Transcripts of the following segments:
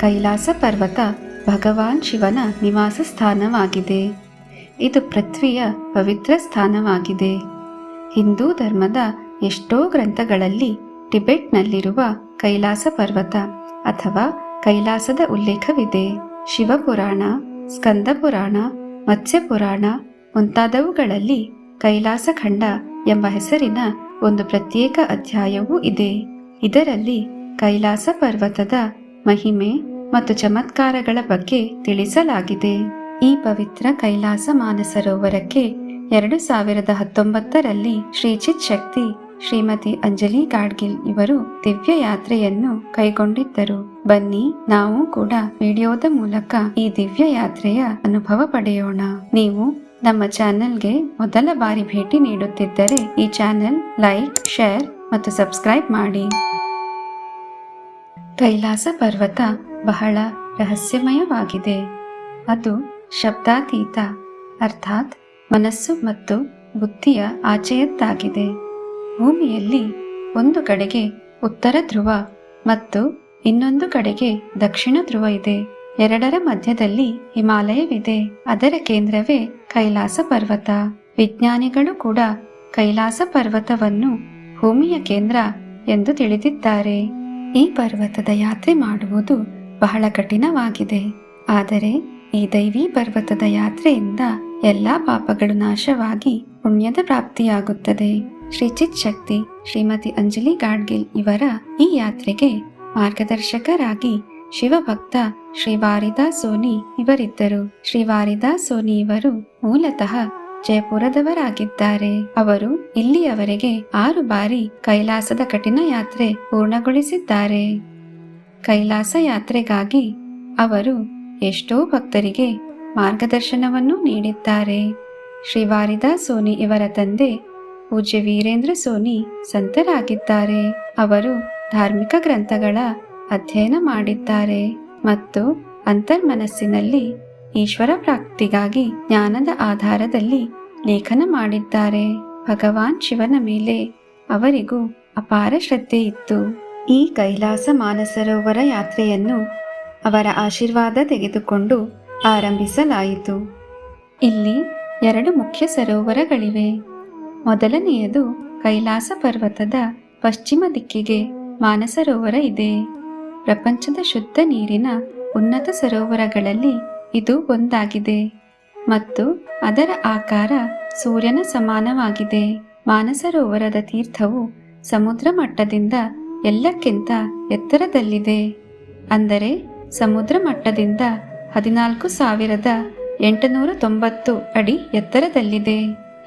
ಕೈಲಾಸ ಪರ್ವತ ಭಗವಾನ್ ಶಿವನ ನಿವಾಸ ಸ್ಥಾನವಾಗಿದೆ. ಇದು ಪೃಥ್ವಿಯ ಪವಿತ್ರ ಸ್ಥಾನವಾಗಿದೆ. ಹಿಂದೂ ಧರ್ಮದ ಎಷ್ಟೋ ಗ್ರಂಥಗಳಲ್ಲಿ ಟಿಬೆಟ್ನಲ್ಲಿರುವ ಕೈಲಾಸ ಪರ್ವತ ಅಥವಾ ಕೈಲಾಸದ ಉಲ್ಲೇಖವಿದೆ. ಶಿವಪುರಾಣ ಸ್ಕಂದ ಪುರಾಣ ಮತ್ಸ್ಯ ಪುರಾಣ ಮುಂತಾದವುಗಳಲ್ಲಿ ಕೈಲಾಸ ಖಂಡ ಎಂಬ ಹೆಸರಿನ ಒಂದು ಪ್ರತ್ಯೇಕ ಅಧ್ಯಾಯವೂ ಇದೆ. ಇದರಲ್ಲಿ ಕೈಲಾಸ ಪರ್ವತದ ಮಹಿಮೆ ಮತ್ತು ಚಮತ್ಕಾರಗಳ ಬಗ್ಗೆ ತಿಳಿಸಲಾಗಿದೆ. ಈ ಪವಿತ್ರ ಕೈಲಾಸ ಮಾನಸರೋವರಕ್ಕೆ ಎರಡು ಸಾವಿರದ ಹತ್ತೊಂಬತ್ತರಲ್ಲಿ ಶ್ರೀಚಿತ್ ಶಕ್ತಿ, ಶ್ರೀಮತಿ ಅಂಜಲಿ ಗಾಡ್ಗಿಲ್ ಇವರು ದಿವ್ಯ ಯಾತ್ರೆಯನ್ನು ಕೈಗೊಂಡಿದ್ದರು. ಬನ್ನಿ, ನಾವು ಕೂಡ ವಿಡಿಯೋದ ಮೂಲಕ ಈ ದಿವ್ಯ ಯಾತ್ರೆಯ ಅನುಭವ ಪಡೆಯೋಣ. ನೀವು ನಮ್ಮ ಚಾನೆಲ್ಗೆ ಮೊದಲ ಬಾರಿ ಭೇಟಿ ನೀಡುತ್ತಿದ್ದರೆ ಈ ಚಾನೆಲ್ ಲೈಕ್, ಶೇರ್ ಮತ್ತು ಸಬ್ಸ್ಕ್ರೈಬ್ ಮಾಡಿ. ಕೈಲಾಸ ಪರ್ವತ ಬಹಳ ರಹಸ್ಯಮಯವಾಗಿದೆ. ಅದು ಶಬ್ದಾತೀತ, ಅರ್ಥಾತ್ ಮನಸ್ಸು ಮತ್ತು ಬುದ್ಧಿಯ ಆಚೆಯದ್ದಾಗಿದೆ. ಭೂಮಿಯಲ್ಲಿ ಒಂದು ಕಡೆಗೆ ಉತ್ತರ ಧ್ರುವ ಮತ್ತು ಇನ್ನೊಂದು ಕಡೆಗೆ ದಕ್ಷಿಣ ಧ್ರುವ ಇದೆ. ಎರಡರ ಮಧ್ಯದಲ್ಲಿ ಹಿಮಾಲಯವಿದೆ. ಅದರ ಕೇಂದ್ರವೇ ಕೈಲಾಸ ಪರ್ವತ. ವಿಜ್ಞಾನಿಗಳು ಕೂಡ ಕೈಲಾಸ ಪರ್ವತವನ್ನು ಭೂಮಿಯ ಕೇಂದ್ರ ಎಂದು ತಿಳಿದಿದ್ದಾರೆ. ಈ ಪರ್ವತದ ಯಾತ್ರೆ ಮಾಡುವುದು ಬಹಳ ಕಠಿಣವಾಗಿದೆ. ಆದರೆ ಈ ದೈವಿ ಪರ್ವತದ ಯಾತ್ರೆಯಿಂದ ಎಲ್ಲಾ ಪಾಪಗಳು ನಾಶವಾಗಿ ಪುಣ್ಯದ ಪ್ರಾಪ್ತಿಯಾಗುತ್ತದೆ. ಶ್ರೀ ಚಿತ್ ಶಕ್ತಿ, ಶ್ರೀಮತಿ ಅಂಜಲಿ ಗಾಡ್ಗಿಲ್ ಇವರ ಈ ಯಾತ್ರೆಗೆ ಮಾರ್ಗದರ್ಶಕರಾಗಿ ಶಿವಭಕ್ತ ಶ್ರೀ ವಾರಿದಾ ಸೋನಿ ಇವರಿದ್ದರು. ಶ್ರೀ ವಾರಿದಾ ಸೋನಿ ಇವರು ಮೂಲತಃ ಜಯಪುರದವರಾಗಿದ್ದಾರೆ ಅವರು ಇಲ್ಲಿಯವರೆಗೆ ಆರು ಬಾರಿ ಕೈಲಾಸದ ಕಠಿಣ ಯಾತ್ರೆ ಪೂರ್ಣಗೊಳಿಸಿದ್ದಾರೆ. ಕೈಲಾಸ ಯಾತ್ರೆಗಾಗಿ ಅವರು ಎಷ್ಟೋ ಭಕ್ತರಿಗೆ ಮಾರ್ಗದರ್ಶನವನ್ನು ನೀಡಿದ್ದಾರೆ. ಶ್ರೀವಾರಿದಾ ಸೋನಿ ಇವರ ತಂದೆ ಪೂಜ್ಯ ವೀರೇಂದ್ರ ಸೋನಿ ಸಂತರಾಗಿದ್ದಾರೆ. ಅವರು ಧಾರ್ಮಿಕ ಗ್ರಂಥಗಳ ಅಧ್ಯಯನ ಮಾಡಿದ್ದಾರೆ ಮತ್ತು ಅಂತರ್ಮನಸ್ಸಿನಲ್ಲಿ ಈಶ್ವರ ಪ್ರಾಪ್ತಿಗಾಗಿ ಜ್ಞಾನದ ಆಧಾರದಲ್ಲಿ ಲೇಖನ ಮಾಡಿದ್ದಾರೆ. ಭಗವಾನ್ ಶಿವನ ಮೇಲೆ ಅವರಿಗೂ ಅಪಾರ ಶ್ರದ್ಧೆ ಇತ್ತು. ಈ ಕೈಲಾಸ ಮಾನಸರೋವರ ಯಾತ್ರೆಯನ್ನು ಅವರ ಆಶೀರ್ವಾದ ತೆಗೆದುಕೊಂಡು ಆರಂಭಿಸಲಾಯಿತು. ಇಲ್ಲಿ ಎರಡು ಮುಖ್ಯ ಸರೋವರಗಳಿವೆ. ಮೊದಲನೆಯದು ಕೈಲಾಸ ಪರ್ವತದ ಪಶ್ಚಿಮ ದಿಕ್ಕಿಗೆ ಮಾನಸರೋವರ ಇದೆ. ಪ್ರಪಂಚದ ಶುದ್ಧ ನೀರಿನ ಉನ್ನತ ಸರೋವರಗಳಲ್ಲಿ ಇದು ಒಂದಾಗಿದೆ ಮತ್ತು ಅದರ ಆಕಾರ ಸೂರ್ಯನ ಸಮಾನವಾಗಿದೆ. ಮಾನಸರೋವರದ ತೀರ್ಥವು ಸಮುದ್ರ ಮಟ್ಟದಿಂದ ಎಲ್ಲಕ್ಕಿಂತ ಎತ್ತರದಲ್ಲಿದೆ. ಅಂದರೆ ಸಮುದ್ರ ಮಟ್ಟದಿಂದ ಹದಿನಾಲ್ಕು ಸಾವಿರದ ಎಂಟುನೂರ ತೊಂಬತ್ತು ಅಡಿ ಎತ್ತರದಲ್ಲಿದೆ.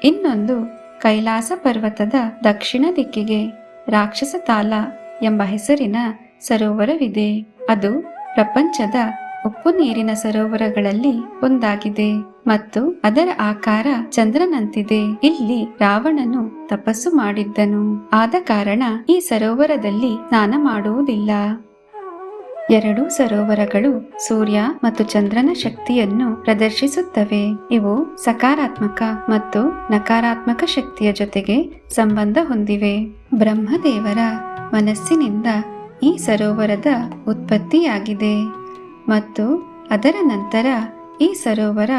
ಇನ್ನೊಂದು ಕೈಲಾಸ ಪರ್ವತದ ದಕ್ಷಿಣ ದಿಕ್ಕಿಗೆ ರಾಕ್ಷಸ ತಾಲ ಎಂಬ ಹೆಸರಿನ ಸರೋವರವಿದೆ. ಅದು ಪ್ರಪಂಚದ ಉಪ್ಪು ನೀರಿನ ಸರೋವರಗಳಲ್ಲಿ ಒಂದಾಗಿದೆ ಮತ್ತು ಅದರ ಆಕಾರ ಚಂದ್ರನಂತಿದೆ. ಇಲ್ಲಿ ರಾವಣನು ತಪಸ್ಸು ಮಾಡಿದ್ದನು. ಆದ ಕಾರಣ ಈ ಸರೋವರದಲ್ಲಿ ಸ್ನಾನ ಮಾಡುವುದಿಲ್ಲ. ಎರಡು ಸರೋವರಗಳು ಸೂರ್ಯ ಮತ್ತು ಚಂದ್ರನ ಶಕ್ತಿಯನ್ನು ಪ್ರದರ್ಶಿಸುತ್ತವೆ. ಇವು ಸಕಾರಾತ್ಮಕ ಮತ್ತು ನಕಾರಾತ್ಮಕ ಶಕ್ತಿಯ ಜೊತೆಗೆ ಸಂಬಂಧ ಹೊಂದಿವೆ. ಬ್ರಹ್ಮದೇವರ ಮನಸ್ಸಿನಿಂದ ಈ ಸರೋವರದ ಉತ್ಪತ್ತಿಯಾಗಿದೆ. ಮತ್ತು ಅದರ ನಂತರ ಈ ಸರೋವರ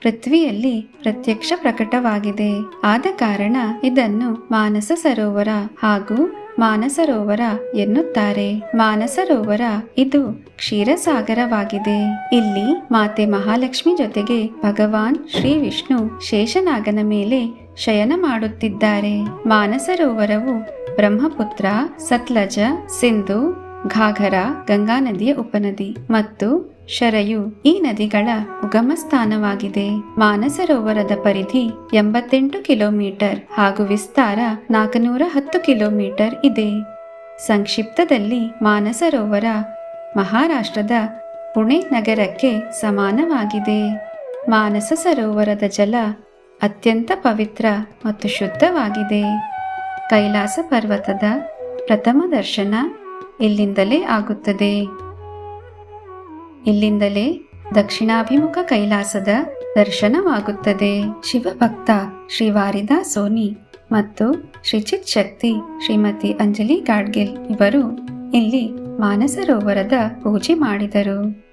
ಪೃಥ್ವಿಯಲ್ಲಿ ಪ್ರತ್ಯಕ್ಷ ಪ್ರಕಟವಾಗಿದೆ. ಆದ ಕಾರಣ ಇದನ್ನು ಮಾನಸ ಸರೋವರ ಹಾಗೂ ಮಾನಸರೋವರ ಎನ್ನುತ್ತಾರೆ. ಮಾನಸರೋವರ ಇದು ಕ್ಷೀರಸಾಗರವಾಗಿದೆ. ಇಲ್ಲಿ ಮಾತೆ ಮಹಾಲಕ್ಷ್ಮಿ ಜೊತೆಗೆ ಭಗವಾನ್ ಶ್ರೀ ವಿಷ್ಣು ಶೇಷನಾಗನ ಮೇಲೆ ಶಯನ ಮಾಡುತ್ತಿದ್ದಾರೆ. ಮಾನಸರೋವರವು ಬ್ರಹ್ಮಪುತ್ರ, ಸತ್ಲಜ, ಸಿಂಧು ಘಾಘರ, ಗಂಗಾ ನದಿಯ ಉಪನದಿ ಮತ್ತು ಶರಯು ಈ ನದಿಗಳ ಉಗಮ ಸ್ಥಾನವಾಗಿದೆ ಮಾನಸರೋವರದ ಪರಿಧಿ ಎಂಬತ್ತೆಂಟು ಕಿಲೋಮೀಟರ್ ಹಾಗೂ ವಿಸ್ತಾರ ನಾಲ್ಕನೂರ ಹತ್ತು ಕಿಲೋಮೀಟರ್ ಇದೆ. ಸಂಕ್ಷಿಪ್ತದಲ್ಲಿ ಮಾನಸರೋವರ ಮಹಾರಾಷ್ಟ್ರದ ಪುಣೆ ನಗರಕ್ಕೆ ಸಮಾನವಾಗಿದೆ. ಮಾನಸ ಸರೋವರದ ಜಲ ಅತ್ಯಂತ ಪವಿತ್ರ ಮತ್ತು ಶುದ್ಧವಾಗಿದೆ. ಕೈಲಾಸ ಪರ್ವತದ ಪ್ರಥಮ ದರ್ಶನ ಇಲ್ಲಿಂದಲೇ ಆಗುತ್ತದೆ. ಇಲ್ಲಿಂದಲೇ ದಕ್ಷಿಣಾಭಿಮುಖ ಕೈಲಾಸದ ದರ್ಶನವಾಗುತ್ತದೆ. ಶಿವಭಕ್ತ ಶ್ರೀ ವಾರಿದಾ ಸೋನಿ ಮತ್ತು ಶ್ರೀ ಚಿತ್ ಶಕ್ತಿ ಶ್ರೀಮತಿ ಅಂಜಲಿ ಗಾಡ್ಗಿಲ್ ಇವರು ಇಲ್ಲಿ ಮಾನಸರೋವರದ ಪೂಜೆ ಮಾಡಿದರು.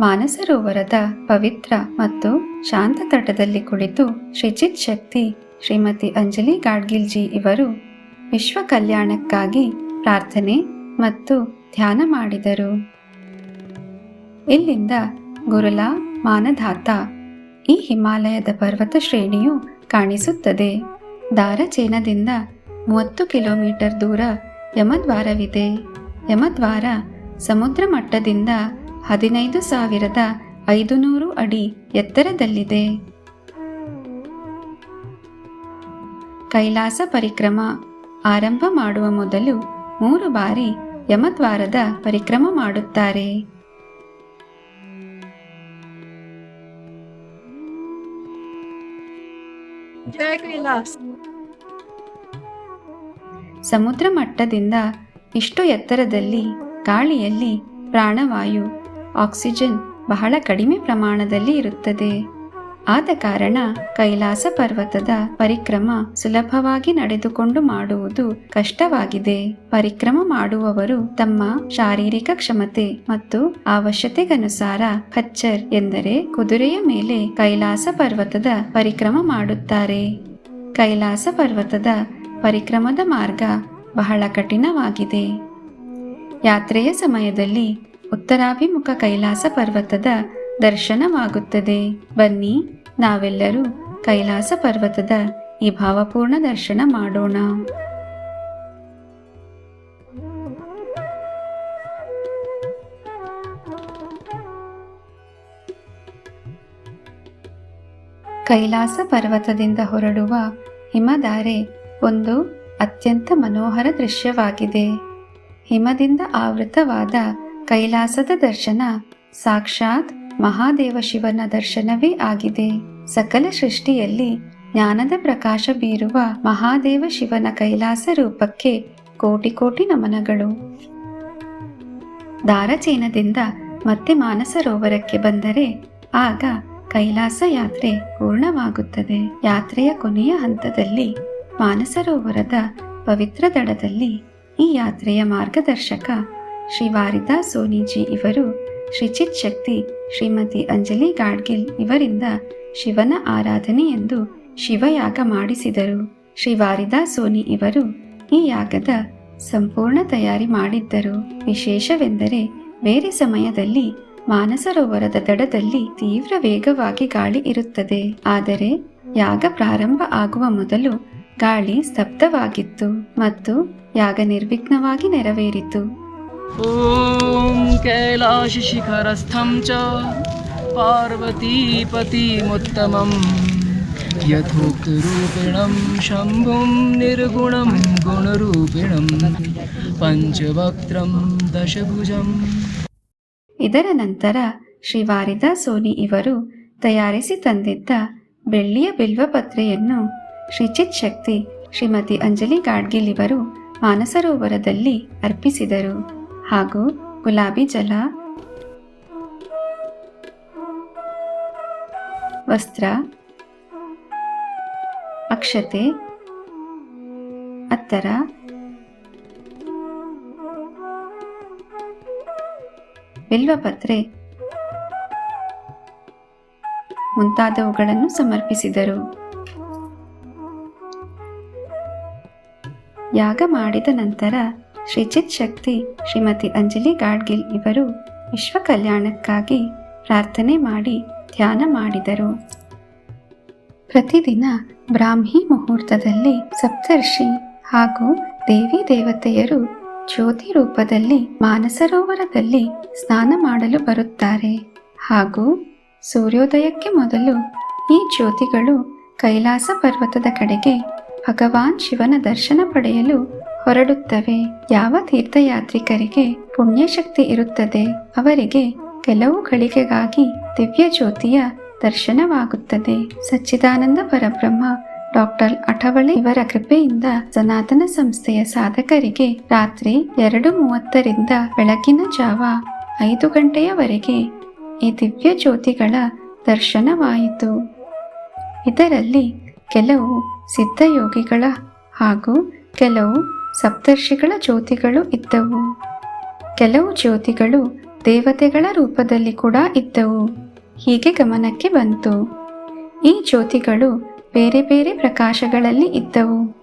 ಮಾನಸರೋವರದ ಪವಿತ್ರ ಮತ್ತು ಶಾಂತ ತಟದಲ್ಲಿ ಕುಳಿತು ಶ್ರೀಚಿತ್ ಶಕ್ತಿ ಶ್ರೀಮತಿ ಅಂಜಲಿ ಗಾಡ್ಗಿಲ್ಜಿ ಇವರು ವಿಶ್ವ ಕಲ್ಯಾಣಕ್ಕಾಗಿ ಪ್ರಾರ್ಥನೆ ಮತ್ತು ಧ್ಯಾನ ಮಾಡಿದರು. ಇಲ್ಲಿಂದ ಗುರುಲಾ ಮಾನಧಾತ ಈ ಹಿಮಾಲಯದ ಪರ್ವತ ಶ್ರೇಣಿಯು ಕಾಣಿಸುತ್ತದೆ. ದಾರಚೇನದಿಂದ ಮೂವತ್ತು ಕಿಲೋಮೀಟರ್ ದೂರ ಯಮದ್ವಾರವಿದೆ. ಯಮದ್ವಾರ ಸಮುದ್ರ ಮಟ್ಟದಿಂದ ಹದಿನೈದು ಸಾವಿರದ ಐದುನೂರು ಅಡಿ ಎತ್ತರದಲ್ಲಿದೆ. ಕೈಲಾಸ ಪರಿಕ್ರಮ ಆರಂಭ ಮಾಡುವ ಮೊದಲು ಮೂರು ಬಾರಿ ಯಮದ್ವಾರದ ಪರಿಕ್ರಮ ಮಾಡುತ್ತಾರೆ. ಸಮುದ್ರ ಮಟ್ಟದಿಂದ ಇಷ್ಟು ಎತ್ತರದಲ್ಲಿ ಗಾಳಿಯಲ್ಲಿ ಪ್ರಾಣವಾಯು ಆಕ್ಸಿಜನ್ ಬಹಳ ಕಡಿಮೆ ಪ್ರಮಾಣದಲ್ಲಿ ಇರುತ್ತದೆ. ಆದ ಕಾರಣ ಕೈಲಾಸ ಪರ್ವತದ ಪರಿಕ್ರಮ ಸುಲಭವಾಗಿ ನಡೆದುಕೊಂಡು ಮಾಡುವುದು ಕಷ್ಟವಾಗಿದೆ. ಪರಿಕ್ರಮ ಮಾಡುವವರು ತಮ್ಮ ಶಾರೀರಿಕ ಕ್ಷಮತೆ ಮತ್ತು ಅವಶ್ಯತೆಗನುಸಾರ ಖಚ್ಚರ್ ಎಂದರೆ ಕುದುರೆಯ ಮೇಲೆ ಕೈಲಾಸ ಪರ್ವತದ ಪರಿಕ್ರಮ ಮಾಡುತ್ತಾರೆ. ಕೈಲಾಸ ಪರ್ವತದ ಪರಿಕ್ರಮದ ಮಾರ್ಗ ಬಹಳ ಕಠಿಣವಾಗಿದೆ. ಯಾತ್ರೆಯ ಸಮಯದಲ್ಲಿ ಉತ್ತರಾಭಿಮುಖ ಕೈಲಾಸ ಪರ್ವತದ ದರ್ಶನವಾಗುತ್ತದೆ. ಬನ್ನಿ. ನಾವೆಲ್ಲರೂ ಕೈಲಾಸ ಪರ್ವತದ ಈ ಭಾವಪೂರ್ಣ ದರ್ಶನ ಮಾಡೋಣ. ಕೈಲಾಸ ಪರ್ವತದಿಂದ ಹೊರಡುವ ಹಿಮಧಾರೆ ಒಂದು ಅತ್ಯಂತ ಮನೋಹರ ದೃಶ್ಯವಾಗಿದೆ. ಹಿಮದಿಂದ ಆವೃತವಾದ ಕೈಲಾಸದ ದರ್ಶನ ಸಾಕ್ಷಾತ್ ಮಹಾದೇವ ಶಿವನ ದರ್ಶನವೇ ಆಗಿದೆ. ಸಕಲ ಸೃಷ್ಟಿಯಲ್ಲಿ ಜ್ಞಾನದ ಪ್ರಕಾಶ ಬೀರುವ ಮಹಾದೇವ ಶಿವನ ಕೈಲಾಸ ರೂಪಕ್ಕೆ ಕೋಟಿ ಕೋಟಿ ನಮನಗಳು. ದಾರಚೇನದಿಂದ ಮತ್ತೆ ಮಾನಸರೋವರಕ್ಕೆ ಬಂದರೆ ಆಗ ಕೈಲಾಸ ಯಾತ್ರೆ ಪೂರ್ಣವಾಗುತ್ತದೆ. ಯಾತ್ರೆಯ ಕೊನೆಯ ಹಂತದಲ್ಲಿ ಮಾನಸರೋವರದ ಪವಿತ್ರ ದಡದಲ್ಲಿ ಈ ಯಾತ್ರೆಯ ಮಾರ್ಗದರ್ಶಕ ಶ್ರೀ ವಾರಿದಾ ಸೋನಿಜಿ ಇವರು ಶ್ರೀಚಿತ್ ಶಕ್ತಿ ಶ್ರೀಮತಿ ಅಂಜಲಿ ಗಾಡ್ಗಿಲ್ ಇವರಿಂದ ಶಿವನ ಆರಾಧನೆ ಎಂದು ಶಿವಯಾಗ ಮಾಡಿಸಿದರು. ಶ್ರೀ ವಾರಿದಾ ಸೋನಿ ಇವರು ಈ ಯಾಗದ ಸಂಪೂರ್ಣ ತಯಾರಿ ಮಾಡಿದ್ದರು. ವಿಶೇಷವೆಂದರೆ ಬೇರೆ ಸಮಯದಲ್ಲಿ ಮಾನಸರೋವರದ ದಡದಲ್ಲಿ ತೀವ್ರ ವೇಗವಾಗಿ ಗಾಳಿ ಇರುತ್ತದೆ. ಆದರೆ ಯಾಗ ಪ್ರಾರಂಭ ಆಗುವ ಮೊದಲು ಗಾಳಿ ಸ್ತಬ್ಧವಾಗಿತ್ತು ಮತ್ತು ಯಾಗ ನಿರ್ವಿಘ್ನವಾಗಿ ನೆರವೇರಿತು. ॐ कैलाशशिखरस्थं च पार्वतीपतिमुत्तमं यथोक्तरूपिणं शम्भुं निर्गुणं गुणरूपिणं पञ्चवक्त्रं दशभुजम् ಇದರ ನಂತರ ಶ್ರೀ ವಾರಿದಾ ಸೋನಿ ಇವರು ತಯಾರಿಸಿ ತಂದಿದ್ದ ಬೆಳ್ಳಿಯ ಬಿಲ್ವಪತ್ರೆಯನ್ನು ಶ್ರೀಚಿತ್ ಶಕ್ತಿ ಶ್ರೀಮತಿ ಅಂಜಲಿ ಗಾಡ್ಗಿಲ್ ಇವರು ಮಾನಸರೋವರದಲ್ಲಿ ಅರ್ಪಿಸಿದರು ಹಾಗೂ ಗುಲಾಬಿ ಜಲ ವಸ್ತ್ರ ಅಕ್ಷತೆ ಅತ್ತರ ಬಿಲ್ವಪತ್ರೆ ಮುಂತಾದವುಗಳನ್ನು ಸಮರ್ಪಿಸಿದರು. ಯಾಗ ಮಾಡಿದ ನಂತರ ಶ್ರೀಚಿತ್ ಶಕ್ತಿ, ಶ್ರೀಮತಿ ಅಂಜಲಿ ಗಾಡ್ಗಿಲ್ ಇವರು ವಿಶ್ವ ಕಲ್ಯಾಣಕ್ಕಾಗಿ ಪ್ರಾರ್ಥನೆ ಮಾಡಿ ಧ್ಯಾನ ಮಾಡಿದರು. ಪ್ರತಿದಿನ ಬ್ರಾಹ್ಮಿ ಮುಹೂರ್ತದಲ್ಲಿ ಸಪ್ತರ್ಷಿ ಹಾಗೂ ದೇವಿ ದೇವತೆಯರು ಜ್ಯೋತಿ ರೂಪದಲ್ಲಿ ಮಾನಸರೋವರದಲ್ಲಿ ಸ್ನಾನ ಮಾಡಲು ಬರುತ್ತಾರೆ. ಹಾಗೂ ಸೂರ್ಯೋದಯಕ್ಕೆ ಮೊದಲು ಈ ಜ್ಯೋತಿಗಳು ಕೈಲಾಸ ಪರ್ವತದ ಕಡೆಗೆ ಭಗವಾನ್ ಶಿವನ ದರ್ಶನ ಪಡೆಯಲು ಹೊರಡುತ್ತವೆ. ಯಾವ ತೀರ್ಥಯಾತ್ರಿಕರಿಗೆ ಪುಣ್ಯಶಕ್ತಿ ಇರುತ್ತದೆ, ಅವರಿಗೆ ಕೆಲವು ಗಳಿಗೆಗಾಗಿ ದಿವ್ಯ ಜ್ಯೋತಿಯ ದರ್ಶನವಾಗುತ್ತದೆ. ಸಚ್ಚಿದಾನಂದ ಪರಬ್ರಹ್ಮ, ಡಾಕ್ಟರ್ ಅಠವಳೆ ಇವರ ಕೃಪೆಯಿಂದ ಸನಾತನ ಸಂಸ್ಥೆಯ ಸಾಧಕರಿಗೆ ರಾತ್ರಿ ಎರಡು ಮೂವತ್ತರಿಂದ ಬೆಳಗಿನ ಜಾವ ಐದು ಗಂಟೆಯವರೆಗೆ ಈ ದಿವ್ಯ ಜ್ಯೋತಿಗಳ ದರ್ಶನವಾಯಿತು. ಇದರಲ್ಲಿ ಕೆಲವು ಸಿದ್ಧಯೋಗಿಗಳ ಹಾಗೂ ಕೆಲವು ಸಪ್ತರ್ಷಿಗಳ ಜ್ಯೋತಿಗಳು ಇದ್ದವು. ಕೆಲವು ಜ್ಯೋತಿಗಳು ದೇವತೆಗಳ ರೂಪದಲ್ಲಿ ಕೂಡ ಇದ್ದವು. ಹೀಗೆ ಗಮನಕ್ಕೆ ಬಂತು. ಈ ಜ್ಯೋತಿಗಳು ಬೇರೆ ಬೇರೆ ಪ್ರಕಾಶಗಳಲ್ಲಿ ಇದ್ದವು.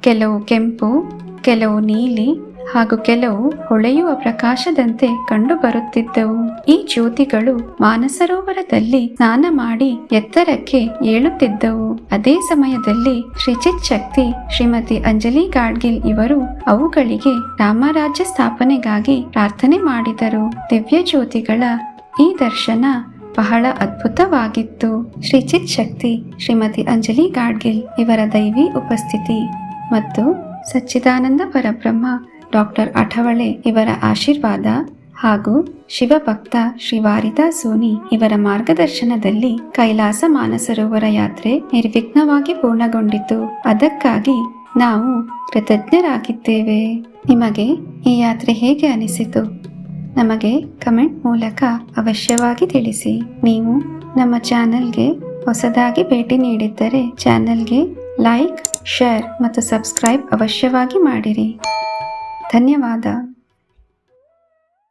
ಕೆಲವು ಕೆಂಪು, ಕೆಲವು ನೀಲಿ ಹಾಗೂ ಕೆಲವು ಹೊಳೆಯುವ ಪ್ರಕಾಶದಂತೆ ಕಂಡು ಬರುತ್ತಿದ್ದವು ಈ ಜ್ಯೋತಿಗಳು ಮಾನಸರೋವರದಲ್ಲಿ ಸ್ನಾನ ಮಾಡಿ ಎತ್ತರಕ್ಕೆ ಏಳುತ್ತಿದ್ದವು. ಅದೇ ಸಮಯದಲ್ಲಿ ಶ್ರೀಚಿತ್ ಶಕ್ತಿ ಶ್ರೀಮತಿ ಅಂಜಲಿ ಗಾಡ್ಗಿಲ್ ಇವರು ಅವುಗಳಿಗೆ ರಾಮರಾಜ್ಯ ಸ್ಥಾಪನೆಗಾಗಿ ಪ್ರಾರ್ಥನೆ ಮಾಡಿದರು. ದಿವ್ಯ ಜ್ಯೋತಿಗಳ ಈ ದರ್ಶನ ಬಹಳ ಅದ್ಭುತವಾಗಿತ್ತು. ಶ್ರೀಚಿತ್ ಶಕ್ತಿ ಶ್ರೀಮತಿ ಅಂಜಲಿ ಗಾಡ್ಗಿಲ್ ಇವರ ದೈವಿ ಉಪಸ್ಥಿತಿ ಮತ್ತು ಸಚ್ಚಿದಾನಂದ ಪರಬ್ರಹ್ಮ ಡಾಕ್ಟರ್ ಅಠವಳೆ ಇವರ ಆಶೀರ್ವಾದ ಹಾಗೂ ಶಿವಭಕ್ತ ಶ್ರೀ ವಾರಿದಾ ಸೋನಿ ಇವರ ಮಾರ್ಗದರ್ಶನದಲ್ಲಿ ಕೈಲಾಸ ಮಾನಸರೋವರ ಯಾತ್ರೆ ನಿರ್ವಿಘ್ನವಾಗಿ ಪೂರ್ಣಗೊಂಡಿತು. ಅದಕ್ಕಾಗಿ ನಾವು ಕೃತಜ್ಞರಾಗಿದ್ದೇವೆ. ನಿಮಗೆ ಈ ಯಾತ್ರೆ ಹೇಗೆ ಅನಿಸಿತು? ನಮಗೆ ಕಮೆಂಟ್ ಮೂಲಕ ಅವಶ್ಯವಾಗಿ ತಿಳಿಸಿ. ನೀವು ನಮ್ಮ ಚಾನೆಲ್ಗೆ ಹೊಸದಾಗಿ ಭೇಟಿ ನೀಡಿದ್ದರೆ ಚಾನೆಲ್ಗೆ ಲೈಕ್, ಶೇರ್ ಮತ್ತು ಸಬ್ಸ್ಕ್ರೈಬ್ ಅವಶ್ಯವಾಗಿ ಮಾಡಿರಿ. ಧನ್ಯವಾದ.